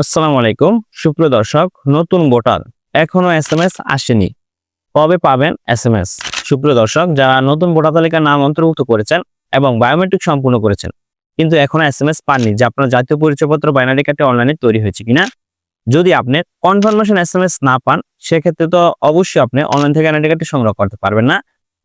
আসসালামু আলাইকুম। সুপ্রিয় দর্শক, নতুন ভোটার, এখনও এস এম এস আসেনি। কবে পাবেন এস এম এস? সুপ্রিয় দর্শক, যারা নতুন ভোটার তালিকার নাম অন্তর্ভুক্ত করেছেন এবং বায়োমেট্রিক সম্পূর্ণ করেছেন, কিন্তু এখনও এস এম এস পাননি, যে আপনার জাতীয় পরিচয়পত্র বাইনারি কার্ডটি অনলাইনে তৈরি হয়েছে কিনা? যদি আপনি কনফার্মেশন এস এম এস না পান, সেক্ষেত্রে তো অবশ্যই আপনি অনলাইন থেকে এনআইডি কার্ডটি সংগ্রহ করতে পারবেন না।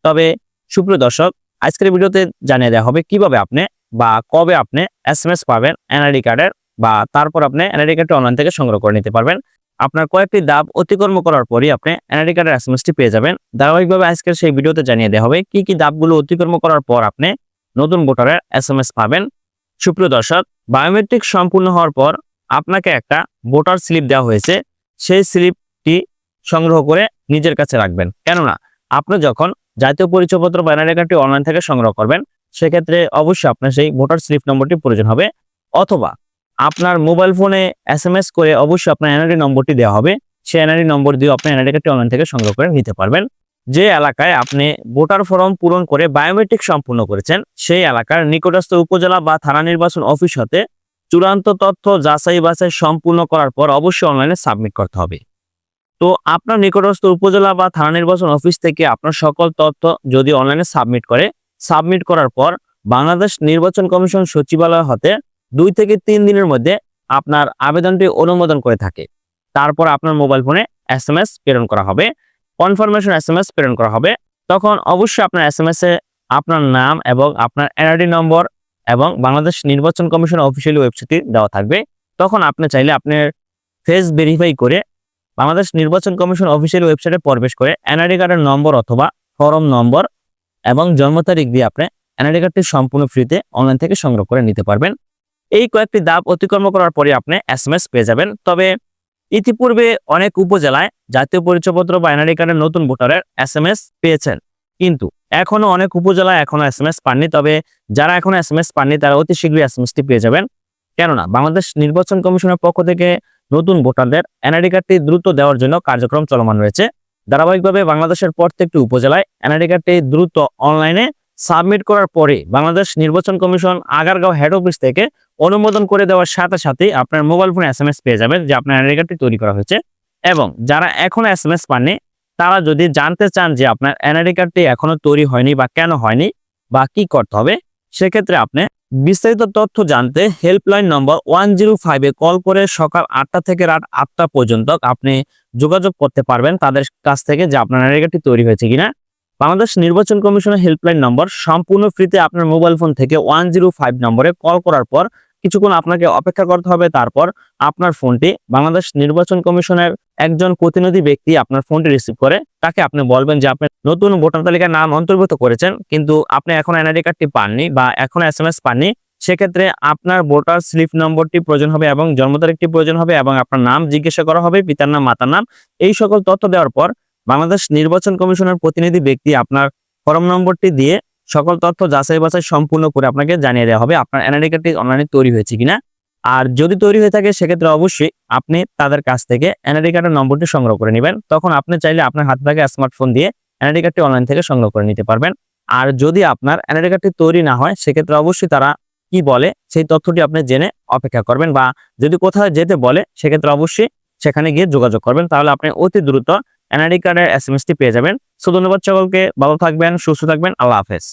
তবে সুপ্রিয় দর্শক, আজকের ভিডিওতে জানিয়ে দেওয়া হবে কীভাবে আপনি বা কবে আপনি এস এম এস পাবেন এনআইডি কার্ডের বা তারপর আপনি এনআইডি কার্ডটি অনলাইন থেকে সংগ্রহ করে নিতে পারবেন। আপনার কয়েকটি ধাপ অতিক্রম করার পরই আপনি এনআইডি কার্ডের এসএমএসটি পেয়ে যাবেন। ধারাবাহিকভাবে আজকের সেই ভিডিওতে জানিয়ে দেওয়া হবে কি কি ধাপগুলো অতিক্রম করার পর আপনি নতুন ভোটারের এসএমএস পাবেন। সুপ্রিয় দর্শক বায়োমেট্রিক সম্পূর্ণ হওয়ার পর আপনাকে একটা ভোটার স্লিপ দেওয়া হয়েছে। সেই স্লিপটি সংগ্রহ করে নিজের কাছে রাখবেন। কেননা আপনি যখন জাতীয় পরিচয়পত্র বা এনআইডি কার্ডটি অনলাইন থেকে সংগ্রহ করবেন, সেক্ষেত্রে অবশ্যই আপনার সেই ভোটার স্লিপ নম্বরটি প্রয়োজন হবে। অথবা আপনার মোবাইল ফোনে এস এম এস করে অবশ্যই আপনার এনআরডি নম্বরটি দেওয়া হবে। সেই এনআরডি নম্বর দিয়ে আপনি এনআরডি কার্ডটি অনলাইন থেকে সংগ্রহ করে নিতে পারবেন। যে এলাকায় আপনি ভোটার ফর্ম পূরণ করে বায়োমেট্রিক সম্পূর্ণ করেছেন, সেই এলাকার নিকটস্থ উপজেলা বা থানা নির্বাচন অফিস হতে চূড়ান্ত তথ্য যাচাই বাছাই সম্পূর্ণ করার পর অবশ্যই অনলাইনে সাবমিট করতে হবে। তো আপনার নিকটস্থ উপজেলা বা থানা নির্বাচন অফিস থেকে আপনার সকল তথ্য যদি অনলাইনে সাবমিট করে সাবমিট করার পর বাংলাদেশ নির্বাচন কমিশন সচিবালয় হতে দুই থেকে তিন দিনের মধ্যে আপনার আবেদনটি অনুমোদন করে থাকে। তারপর আপনার মোবাইল ফোনে এস এম এস প্রেরণ করা হবে, কনফার্মেশন এস এম এস প্রেরণ করা হবে। তখন অবশ্যই আপনার এস এম এস এ আপনার নাম এবং আপনার এনআরডি নম্বর এবং বাংলাদেশ নির্বাচন কমিশন অফিসিয়াল ওয়েবসাইটটি দেওয়া থাকবে। তখন আপনি চাইলে আপনার ফেস ভেরিফাই করে বাংলাদেশ নির্বাচন কমিশন অফিসিয়াল ওয়েবসাইটে প্রবেশ করে এনআরডি কার্ডের নম্বর অথবা ফরম নম্বর এবং জন্ম তারিখ দিয়ে আপনি এনআরডি কার্ডটি সম্পূর্ণ ফ্রিতে অনলাইন থেকে সংগ্রহ করে নিতে পারবেন। এই কয়েকটি ধাপ অতিক্রম করার পরে আপনি এস পেয়ে যাবেন। তবে ইতিপূর্বে অনেক উপজেলায় জাতীয় পরিচয়পত্র বা এনআরডি কার্ডের নতুন ভোটারের এস এম পেয়েছেন। কিন্তু এখনও অনেক উপজেলায় এখনও এস এম এস পাননি। তবে যারা এখনও এস এম এস পাননি, তারা অতি শীঘ্রই এস এম এসটি পেয়ে যাবেন। কেননা বাংলাদেশ নির্বাচন কমিশনের পক্ষ থেকে নতুন ভোটারদের এনআইডি কার্ডটি দ্রুত দেওয়ার জন্য কার্যক্রম চলমান রয়েছে। ধারাবাহিকভাবে বাংলাদেশের প্রত্যেকটি উপজেলায় এনআইডি কার্ডটি দ্রুত অনলাইনে সাবমিট করার পরে বাংলাদেশ নির্বাচন কমিশন আগারগাঁও হেড অফিস থেকে অনুমোদন করে দেওয়ার সাথে সাথেই আপনার মোবাইল ফোনে এস এম এস পেয়ে যাবেন যে আপনার এনআইডি কার্ডটি তৈরি করা হয়েছে। এবং যারা এখনও এস এম এস পাননি, তারা যদি জানতে চান যে আপনার এনআইডি কার্ডটি এখনও তৈরি হয়নি বা কেন হয়নি বা কি করতে হবে, সেক্ষেত্রে আপনি বিস্তারিত তথ্য জানতে হেল্পলাইন নম্বর ওয়ান জিরো ফাইভে কল করে সকাল আটটা থেকে রাত আটটা পর্যন্ত আপনি যোগাযোগ করতে পারবেন তাদের কাছ থেকে যে আপনার এনআইডি কার্ডটি তৈরি হয়েছে কিনা। বাংলাদেশ নির্বাচন কমিশনের হেল্পলাইন নম্বর সম্পূর্ণ ফ্রিতে আপনার মোবাইল ফোন থেকে ওয়ান জিরো ফাইভ নম্বরে কল করার পর কিছুক্ষণ আপনাকে অপেক্ষা করতে হবে। তারপর আপনার ফোনটি বাংলাদেশ নির্বাচন কমিশনের একজন প্রতিনিধি ব্যক্তি আপনার ফোনটি রিসিভ করে, তাকে আপনি বলবেন যে আপনি নতুন ভোটার তালিকার নাম অন্তর্ভুক্ত করেছেন, কিন্তু আপনি এখন এনআইডি কার্ডটি পাননি বা এখন এস এম এস পাননি। সেক্ষেত্রে আপনার ভোটার স্লিপ নম্বরটি প্রয়োজন হবে এবং জন্ম তারিখটি প্রয়োজন হবে এবং আপনার নাম জিজ্ঞাসা করা হবে, পিতার নাম, মাতার নাম, এই সকল তথ্য দেওয়ার পর বাংলাদেশ নির্বাচন কমিশনের প্রতিনিধি ব্যক্তি আপনার ফর্ম নম্বরটি দিয়ে সকল তথ্য যাচাই বাছাই সম্পূর্ণ করে আপনাকে জানিয়ে দেওয়া হবে। আপনার এনআইডি কার্ডটি অনলাইনে তৈরি হয়েছে কিনা? আর যদি তৈরি হয়ে থাকে, সেক্ষেত্রে অবশ্যই আপনি তাদের কাছ থেকে এনআইডি কার্ডের নম্বরটি সংগ্রহ করে নেবেন। তখন আপনি চাইলে আপনার হাত থেকে স্মার্টফোন দিয়ে এনআইডি কার্ডটি অনলাইন থেকে সংগ্রহ করে নিতে পারবেন। আর যদি আপনার এনআইডি কার্ডটি তৈরি না হয়, সেক্ষেত্রে অবশ্যই তারা কি বলে, সেই তথ্যটি আপনি জেনে অপেক্ষা করবেন। বা যদি কোথাও যেতে বলে, সেক্ষেত্রে অবশ্যই সেখানে গিয়ে যোগাযোগ করবেন। তাহলে আপনি অতি দ্রুত এনআইডি কার্ডের এস পেয়ে যাবেন। সো ধন্যবাদ সকলকে ভালো থাকবেন সুস্থ থাকবেন আল্লাহ হাফেজ।